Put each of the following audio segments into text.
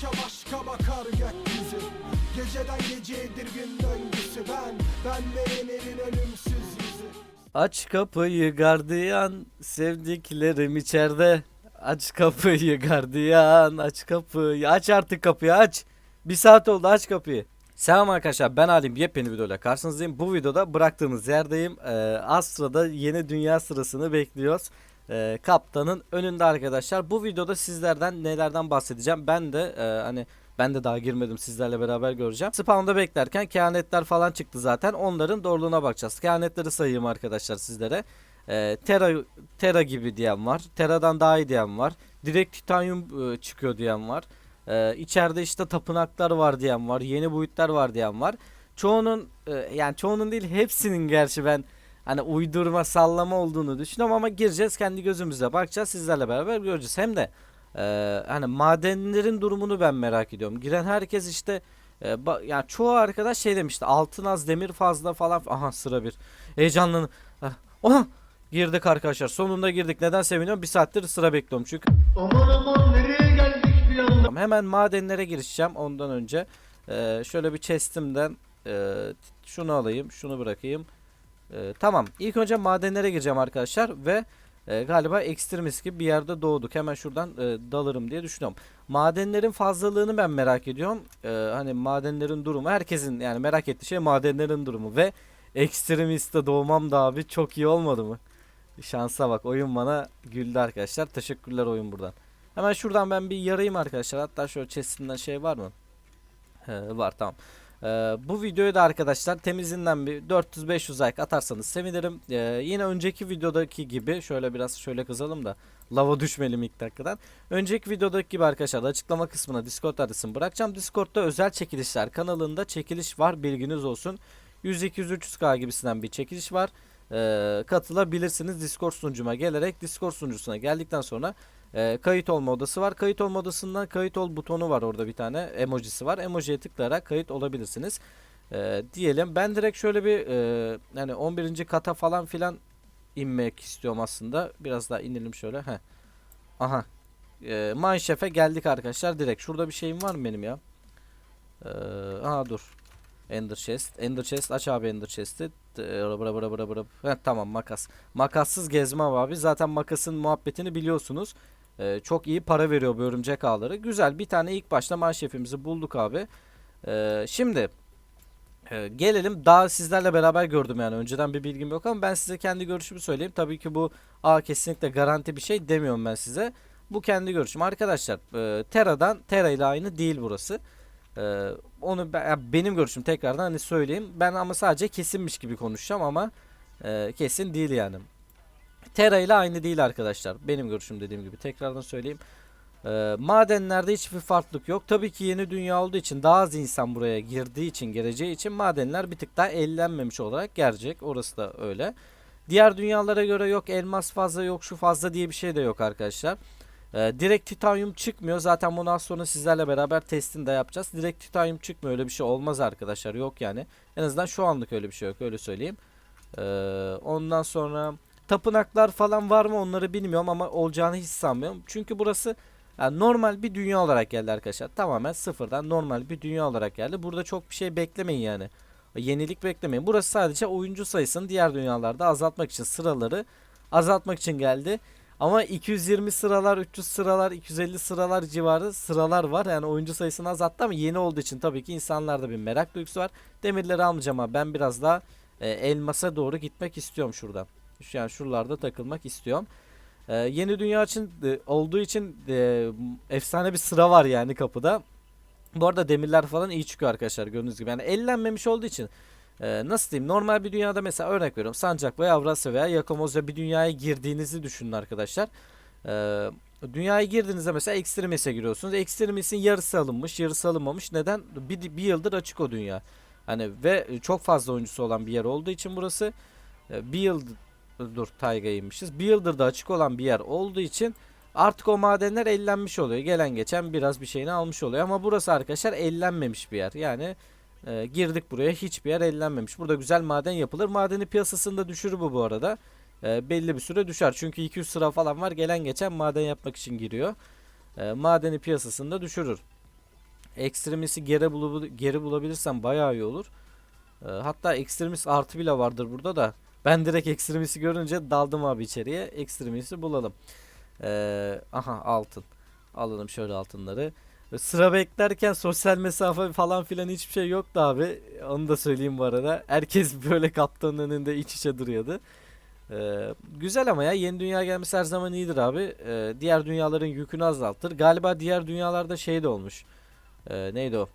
güneşe başka bakar gökyüzü Geceden gecedir gün döngüsü ben Ben verenin ölümsüz yüzü Aç kapıyı gardiyan sevdiklerim içeride. Aç kapıyı gardiyan aç kapıyı aç artık kapıyı aç. Bir saat oldu aç kapıyı. Selam arkadaşlar ben Alim yepyeni videoyla karşınızdayım. Bu videoda bıraktığımız yerdeyim. Ee, az sırada yeni dünya sırasını bekliyoruz. Ee, kaptanın önünde arkadaşlar. Bu videoda sizlerden nelerden bahsedeceğim. Ben de e, hani ben de daha girmedim sizlerle beraber göreceğim. Spawn'da beklerken kehanetler falan çıktı zaten. Onların doğruluğuna bakacağız. Kehanetleri sayayım arkadaşlar sizlere. Ee, Terra, Terra gibi diyen var. Terra'dan daha iyi diyen var. Direkt titanyum e, çıkıyor diyen var. Ee, içeride işte tapınaklar var diyen var. Yeni boyutlar var diyen var. Çoğunun e, yani çoğunun değil hepsinin gerçi ben hani uydurma sallama olduğunu düşünüyorum ama gireceğiz kendi gözümüzle bakacağız sizlerle beraber göreceğiz. Hem de ee, hani madenlerin durumunu ben merak ediyorum. Giren herkes işte e, yani çoğu arkadaş şey demişti. Altın az demir fazla falan. Aha sıra bir. Heyecanlı. Ah, Oha! Girdik arkadaşlar. Sonunda girdik. Neden seviniyorum? Bir saattir sıra bekliyorum çünkü. Aman aman nereye geldik bir anda? Hemen madenlere girişeceğim ondan önce. Ee, şöyle bir chestimden e, şunu alayım, şunu bırakayım. Ee, tamam. İlk önce madenlere gireceğim arkadaşlar ve e, galiba ekstremis gibi bir yerde doğduk. Hemen şuradan e, dalırım diye düşünüyorum. Madenlerin fazlalığını ben merak ediyorum. Ee, hani madenlerin durumu herkesin yani merak ettiği şey madenlerin durumu ve ekstremiste doğmam da abi çok iyi olmadı mı? Şansa bak oyun bana güldü arkadaşlar. Teşekkürler oyun buradan. Hemen şuradan ben bir yarayım arkadaşlar. Hatta şöyle chestinden şey var mı? He, var tamam. Ee, bu videoyu da arkadaşlar temizinden bir 400-500 like atarsanız sevinirim. Ee, yine önceki videodaki gibi şöyle biraz şöyle kızalım da lava düşmeyelim ilk dakikadan. Önceki videodaki gibi arkadaşlar açıklama kısmına Discord adresimi bırakacağım. Discord'da özel çekilişler kanalında çekiliş var bilginiz olsun. 100-200-300k gibisinden bir çekiliş var. Ee, katılabilirsiniz Discord sunucuma gelerek Discord sunucusuna geldikten sonra e, kayıt olma odası var. Kayıt olma odasından kayıt ol butonu var orada bir tane emojisi var. Emojiye tıklayarak kayıt olabilirsiniz. E, diyelim ben direkt şöyle bir e, yani 11. kata falan filan inmek istiyorum aslında. Biraz daha inelim şöyle. Heh. Aha. E, Mineshaft'e geldik arkadaşlar direkt. Şurada bir şeyim var mı benim ya? E, aha dur. Ender chest. Ender chest aç abi Ender chest'i. Bıra bıra bıra bıra bıra. Heh, tamam makas. Makassız gezmem abi. Zaten makasın muhabbetini biliyorsunuz. Ee, çok iyi para veriyor bu örümcek ağları. Güzel bir tane ilk başta manşefimizi bulduk abi. Ee, şimdi e, gelelim daha sizlerle beraber gördüm yani önceden bir bilgim yok ama ben size kendi görüşümü söyleyeyim. Tabii ki bu a kesinlikle garanti bir şey demiyorum ben size. Bu kendi görüşüm. Arkadaşlar e, Terra'dan Terra ile aynı değil burası. Ee, onu ben- benim görüşüm tekrardan hani söyleyeyim. Ben ama sadece kesinmiş gibi konuşacağım ama e, kesin değil yani. Terra ile aynı değil arkadaşlar. Benim görüşüm dediğim gibi tekrardan söyleyeyim. Ee, madenlerde hiçbir farklılık yok. Tabii ki yeni dünya olduğu için daha az insan buraya girdiği için geleceği için madenler bir tık daha ellenmemiş olarak gelecek. Orası da öyle. Diğer dünyalara göre yok elmas fazla yok şu fazla diye bir şey de yok arkadaşlar. Ee, direkt titanyum çıkmıyor. Zaten bunu az sonra sizlerle beraber testini de yapacağız. Direkt titanyum çıkmıyor. Öyle bir şey olmaz arkadaşlar. Yok yani. En azından şu anlık öyle bir şey yok. Öyle söyleyeyim. Ee, ondan sonra tapınaklar falan var mı onları bilmiyorum ama olacağını hiç sanmıyorum. Çünkü burası yani normal bir dünya olarak geldi arkadaşlar. Tamamen sıfırdan normal bir dünya olarak geldi. Burada çok bir şey beklemeyin yani. Yenilik beklemeyin. Burası sadece oyuncu sayısını diğer dünyalarda azaltmak için sıraları azaltmak için geldi. Ama 220 sıralar, 300 sıralar, 250 sıralar civarı sıralar var. Yani oyuncu sayısını azalttı ama yeni olduğu için tabii ki insanlarda bir merak duygusu var. Demirleri almayacağım ama ben biraz daha e, elmasa doğru gitmek istiyorum şuradan. Yani şuralarda takılmak istiyorum. E, yeni dünya için e, olduğu için e, efsane bir sıra var yani kapıda. Bu arada demirler falan iyi çıkıyor arkadaşlar gördüğünüz gibi. Yani ellenmemiş olduğu için e, nasıl diyeyim normal bir dünyada mesela örnek veriyorum Sancak veya Avrasya veya Yakomoz'da bir dünyaya girdiğinizi düşünün arkadaşlar. E, dünyaya girdiğinizde mesela Extremis'e giriyorsunuz. Extremis'in yarısı alınmış yarısı alınmamış. Neden? Bir, bir yıldır açık o dünya. Hani ve çok fazla oyuncusu olan bir yer olduğu için burası e, bir yıl dur Tayga'ya inmişiz. Bir yıldır da açık olan bir yer olduğu için artık o madenler ellenmiş oluyor. Gelen geçen biraz bir şeyini almış oluyor. Ama burası arkadaşlar ellenmemiş bir yer. Yani e, girdik buraya hiçbir yer ellenmemiş. Burada güzel maden yapılır. Madeni piyasasında düşürür bu bu arada. E, belli bir süre düşer. Çünkü 200 sıra falan var. Gelen geçen maden yapmak için giriyor. E, madeni piyasasında düşürür. ekstremisi geri, bulu, geri bulabilirsem bayağı iyi olur. Ee, hatta ekstremis artı bile vardır burada da. Ben direkt ekstremisi görünce daldım abi içeriye. Ekstremisi bulalım. Ee, aha altın. Alalım şöyle altınları. Sıra beklerken sosyal mesafe falan filan hiçbir şey yoktu abi. Onu da söyleyeyim bu arada. Herkes böyle kaptanın önünde iç içe duruyordu. Ee, güzel ama ya yeni dünya gelmesi her zaman iyidir abi. Ee, diğer dünyaların yükünü azaltır. Galiba diğer dünyalarda şey de olmuş. Ee, neydi o?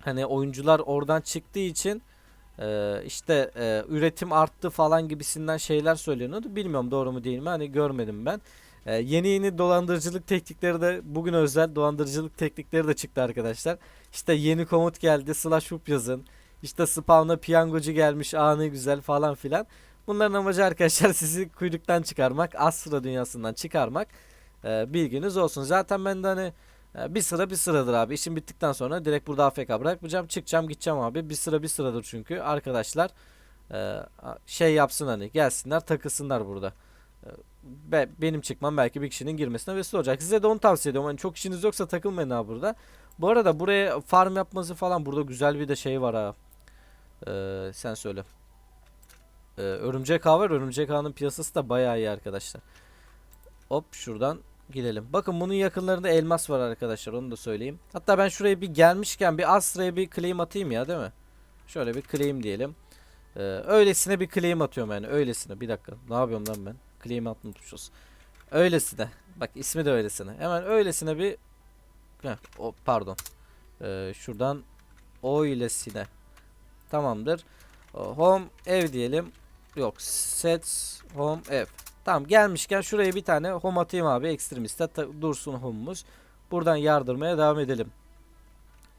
Hani oyuncular oradan çıktığı için e, işte e, üretim arttı falan gibisinden şeyler söyleniyordu. Bilmiyorum doğru mu değil mi? Hani görmedim ben. Ee, yeni yeni dolandırıcılık teknikleri de bugün özel dolandırıcılık teknikleri de çıktı arkadaşlar. İşte yeni komut geldi slash hoop yazın. İşte spawn'a piyangocu gelmiş anı güzel falan filan. Bunların amacı arkadaşlar sizi kuyruktan çıkarmak, az sıra dünyasından çıkarmak. Ee, bilginiz olsun. Zaten ben de hani e, bir sıra bir sıradır abi. İşim bittikten sonra direkt burada AFK bırakmayacağım. Çıkacağım gideceğim abi. Bir sıra bir sıradır çünkü. Arkadaşlar e, şey yapsın hani gelsinler takılsınlar burada. E, be- benim çıkmam belki bir kişinin girmesine vesile olacak. Size de onu tavsiye ediyorum. Hani çok işiniz yoksa takılmayın abi burada. Bu arada buraya farm yapması falan burada güzel bir de şey var ha. Ee, sen söyle. Ee, örümcek ağ var. Örümcek ağının piyasası da bayağı iyi arkadaşlar. Hop şuradan gidelim. Bakın bunun yakınlarında elmas var arkadaşlar. Onu da söyleyeyim. Hatta ben şuraya bir gelmişken bir Astra'ya bir claim atayım ya değil mi? Şöyle bir claim diyelim. Ee, öylesine bir claim atıyorum yani. Öylesine. Bir dakika. Ne yapıyorum lan ben? Claim atmışız. Öylesine. Bak ismi de öylesine. Hemen öylesine bir Heh, o, pardon. Ee, şuradan öylesine. Tamamdır. O, Home ev diyelim. Yok. Sets home ev. Tamam gelmişken şuraya bir tane home atayım abi. Extremist'te ta- dursun home'umuz. Buradan yardırmaya devam edelim.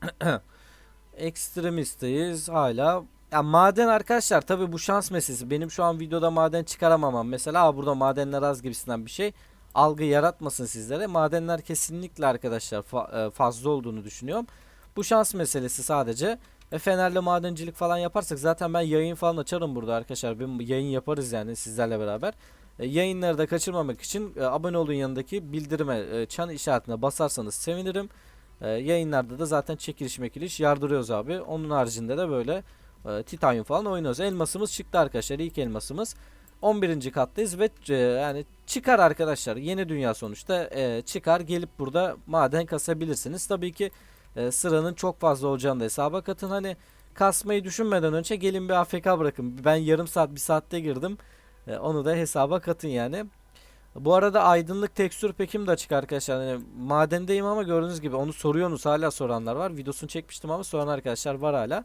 Extremist'teyiz hala. Ya maden arkadaşlar tabi bu şans meselesi. Benim şu an videoda maden çıkaramamam. Mesela burada madenler az gibisinden bir şey. Algı yaratmasın sizlere. Madenler kesinlikle arkadaşlar fa- e, fazla olduğunu düşünüyorum. Bu şans meselesi sadece. E, Fener'le madencilik falan yaparsak zaten ben yayın falan açarım burada arkadaşlar. Bir yayın yaparız yani sizlerle beraber. E, yayınları da kaçırmamak için e, abone olun yanındaki bildirime e, çan işaretine basarsanız sevinirim. Yayınlarda da zaten çekiliş mekiliş yardırıyoruz abi. Onun haricinde de böyle titanyum falan oynuyoruz. Elmasımız çıktı arkadaşlar. ilk elmasımız. 11. kattayız ve yani çıkar arkadaşlar. Yeni dünya sonuçta çıkar gelip burada maden kasabilirsiniz. Tabii ki sıranın çok fazla olacağını da hesaba katın. Hani kasmayı düşünmeden önce gelin bir AFK bırakın. Ben yarım saat bir saatte girdim. E, onu da hesaba katın yani. Bu arada aydınlık tekstür pekim de açık arkadaşlar. Yani madendeyim ama gördüğünüz gibi onu soruyorsunuz hala soranlar var. Videosunu çekmiştim ama soran arkadaşlar var hala.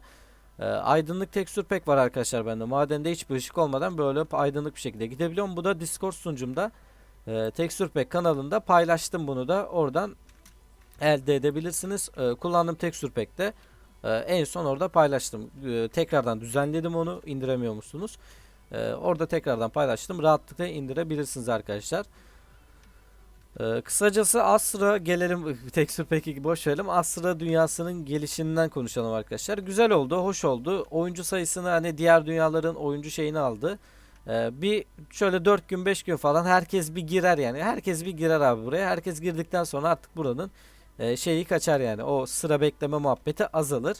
E, aydınlık tekstür pek var arkadaşlar bende. Madende hiçbir ışık olmadan böyle aydınlık bir şekilde gidebiliyorum. Bu da Discord sunucumda e, tekstür pek kanalında paylaştım bunu da. Oradan elde edebilirsiniz. E, kullandığım tekstür pekte e, en son orada paylaştım. E, tekrardan düzenledim onu indiremiyor musunuz? E, orada tekrardan paylaştım. Rahatlıkla indirebilirsiniz arkadaşlar. Ee, kısacası Astra gelelim tekstür peki boş. Astra dünyasının gelişinden konuşalım arkadaşlar. Güzel oldu, hoş oldu. Oyuncu sayısını hani diğer dünyaların oyuncu şeyini aldı. Ee, bir şöyle 4 gün 5 gün falan herkes bir girer yani. Herkes bir girer abi buraya. Herkes girdikten sonra artık buranın e, şeyi kaçar yani. O sıra bekleme muhabbeti azalır.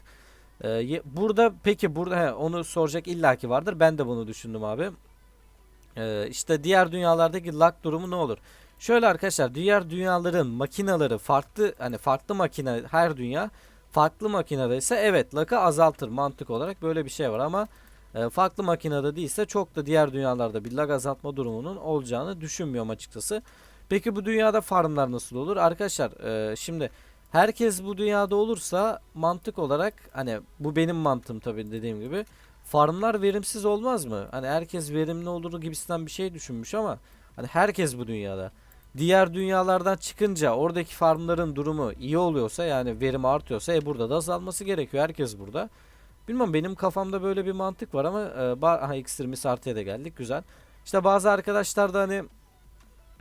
Ee, burada peki burada he, onu soracak illaki vardır. Ben de bunu düşündüm abi. Ee, işte diğer dünyalardaki lag durumu ne olur? Şöyle arkadaşlar diğer dünyaların makinaları farklı hani farklı makine her dünya farklı makinede ise evet lag'ı azaltır mantık olarak böyle bir şey var ama e, farklı makinede değilse çok da diğer dünyalarda bir lag azaltma durumunun olacağını düşünmüyorum açıkçası. Peki bu dünyada farmlar nasıl olur? Arkadaşlar e, şimdi herkes bu dünyada olursa mantık olarak hani bu benim mantığım tabii dediğim gibi farmlar verimsiz olmaz mı? Hani herkes verimli olur gibisinden bir şey düşünmüş ama hani herkes bu dünyada diğer dünyalardan çıkınca oradaki farmların durumu iyi oluyorsa yani verim artıyorsa e burada da azalması gerekiyor. Herkes burada. Bilmem benim kafamda böyle bir mantık var ama e, aha Extremis artıya da geldik güzel. İşte bazı arkadaşlar da hani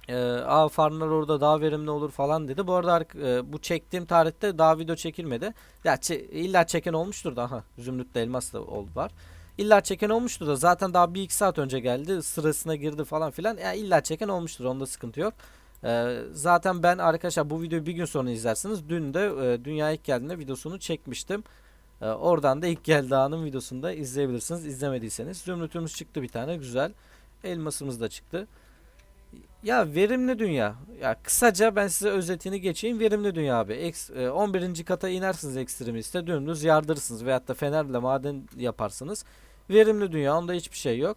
e, Aa, farmlar orada daha verimli olur falan dedi. Bu arada e, bu çektiğim tarihte daha video çekilmedi. Ya çe- illa çeken olmuştur da aha Zümrüt'le elmas da oldu var. İlla çeken olmuştur da zaten daha bir iki saat önce geldi sırasına girdi falan filan. Ya illa çeken olmuştur onda sıkıntı yok. Ee, zaten ben arkadaşlar bu videoyu bir gün sonra izlersiniz. Dün de e, Dünya ilk geldiğinde videosunu çekmiştim. Ee, oradan da ilk geldiği anın videosunu da izleyebilirsiniz. İzlemediyseniz. Zümrütümüz çıktı bir tane güzel. Elmasımız da çıktı. Ya verimli dünya. Ya kısaca ben size özetini geçeyim. Verimli dünya abi. Eks, e, 11. kata inersiniz ekstremiste. Dümdüz yardırırsınız. Veyahut da fenerle maden yaparsınız. Verimli dünya. Onda hiçbir şey yok.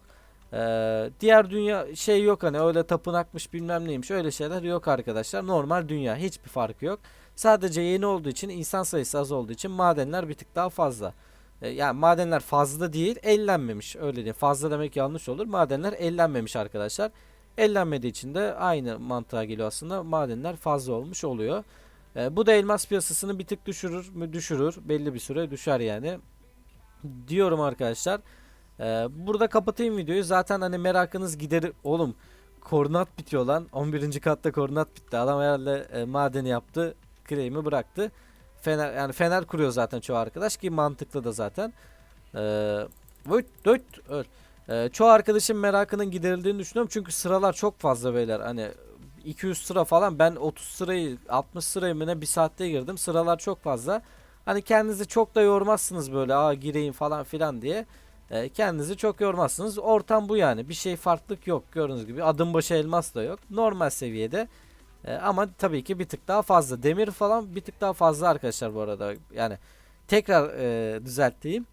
Ee, diğer dünya şey yok hani öyle tapınakmış bilmem neymiş öyle şeyler yok arkadaşlar. Normal dünya hiçbir farkı yok. Sadece yeni olduğu için insan sayısı az olduğu için madenler bir tık daha fazla. Ee, yani madenler fazla değil ellenmemiş öyle değil. Fazla demek yanlış olur. Madenler ellenmemiş arkadaşlar. Ellenmediği için de aynı mantığa geliyor aslında. Madenler fazla olmuş oluyor. Ee, bu da elmas piyasasını bir tık düşürür mü? Düşürür. Belli bir süre düşer yani. Diyorum arkadaşlar. Ee, burada kapatayım videoyu. Zaten hani merakınız giderir. Oğlum koordinat bitiyor lan. 11. katta koordinat bitti. Adam herhalde e, madeni yaptı. Claim'i bıraktı. Fener yani fener kuruyor zaten çoğu arkadaş ki mantıklı da zaten. Ee, vıt, vıt, öl. Ee, çoğu arkadaşın merakının giderildiğini düşünüyorum. Çünkü sıralar çok fazla beyler. Hani 200 sıra falan ben 30 sırayı 60 sırayı mı ne bir saatte girdim. Sıralar çok fazla. Hani kendinizi çok da yormazsınız böyle aa gireyim falan filan diye. E, kendinizi çok yormazsınız. Ortam bu yani. Bir şey farklılık yok. Gördüğünüz gibi adım başı elmas da yok. Normal seviyede. E, ama tabii ki bir tık daha fazla. Demir falan bir tık daha fazla arkadaşlar bu arada. Yani tekrar e, düzelteyim.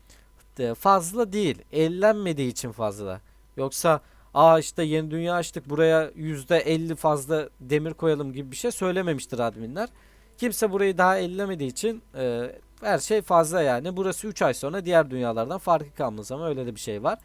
Fazla değil. Ellenmediği için fazla. Yoksa aa işte yeni dünya açtık buraya %50 fazla demir koyalım gibi bir şey söylememiştir adminler. Kimse burayı daha ellemediği için e, her şey fazla yani. Burası 3 ay sonra diğer dünyalardan farkı kalmaz ama öyle de bir şey var.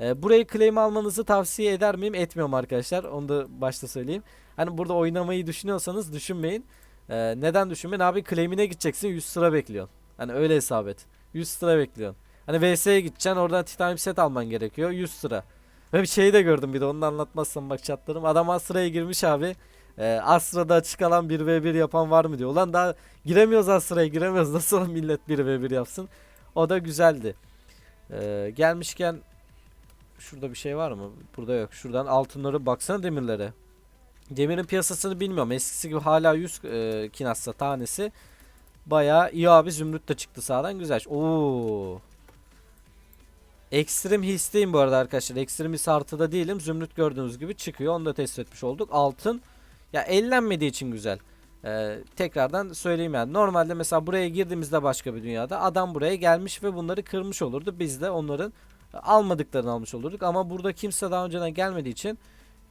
E, burayı claim almanızı tavsiye eder miyim? Etmiyorum arkadaşlar. Onu da başta söyleyeyim. Hani burada oynamayı düşünüyorsanız düşünmeyin. E, neden düşünmeyin? Abi claim'ine gideceksin 100 sıra bekliyorsun. Hani öyle hesap et. 100 sıra bekliyorsun. Hani VS'ye gideceksin oradan titanium set alman gerekiyor 100 sıra. Ve bir şeyi de gördüm bir de onu anlatmazsam bak çatlarım. Adam Astra'ya girmiş abi. Ee, Astra'da açık alan 1v1 yapan var mı diyor. Ulan daha giremiyoruz Astra'ya giremiyoruz. Nasıl millet 1v1 yapsın. O da güzeldi. Ee, gelmişken şurada bir şey var mı? Burada yok. Şuradan altınları baksana demirlere. Demirin piyasasını bilmiyorum. Eskisi gibi hala 100 e, kinassa tanesi. Bayağı iyi abi zümrüt de çıktı sağdan güzel. Oo. Ekstrem hisseyim bu arada arkadaşlar. Ekstrem his artıda değilim. Zümrüt gördüğünüz gibi çıkıyor. Onu da test etmiş olduk. Altın ya ellenmediği için güzel. Ee, tekrardan söyleyeyim yani. Normalde mesela buraya girdiğimizde başka bir dünyada adam buraya gelmiş ve bunları kırmış olurdu. Biz de onların almadıklarını almış olurduk. Ama burada kimse daha önceden gelmediği için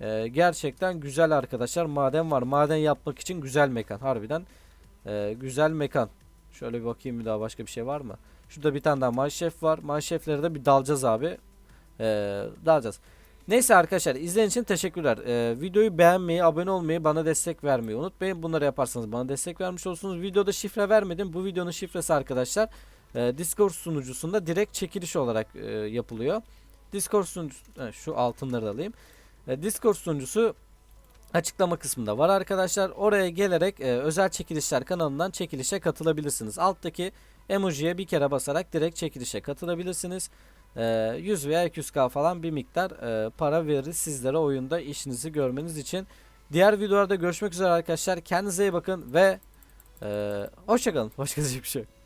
e, gerçekten güzel arkadaşlar. Maden var. Maden yapmak için güzel mekan. Harbiden e, güzel mekan. Şöyle bir bakayım bir daha başka bir şey var mı? Şurada bir tane daha manşef var. Manşeflere de bir dalacağız abi. Ee, dalacağız. Neyse arkadaşlar izlediğiniz için teşekkürler. Ee, videoyu beğenmeyi, abone olmayı, bana destek vermeyi unutmayın. Bunları yaparsanız bana destek vermiş olursunuz. Videoda şifre vermedim. Bu videonun şifresi arkadaşlar e, Discord sunucusunda direkt çekiliş olarak e, yapılıyor. Discord sunucusu, şu altınları da alayım. E, Discord sunucusu açıklama kısmında var arkadaşlar. Oraya gelerek e, özel çekilişler kanalından çekilişe katılabilirsiniz. Alttaki emojiye bir kere basarak direkt çekilişe katılabilirsiniz. Ee, 100 veya 200k falan bir miktar e, para veririz sizlere oyunda işinizi görmeniz için. Diğer videolarda görüşmek üzere arkadaşlar. Kendinize iyi bakın ve e, hoşçakalın. Başka diyecek bir şey yok.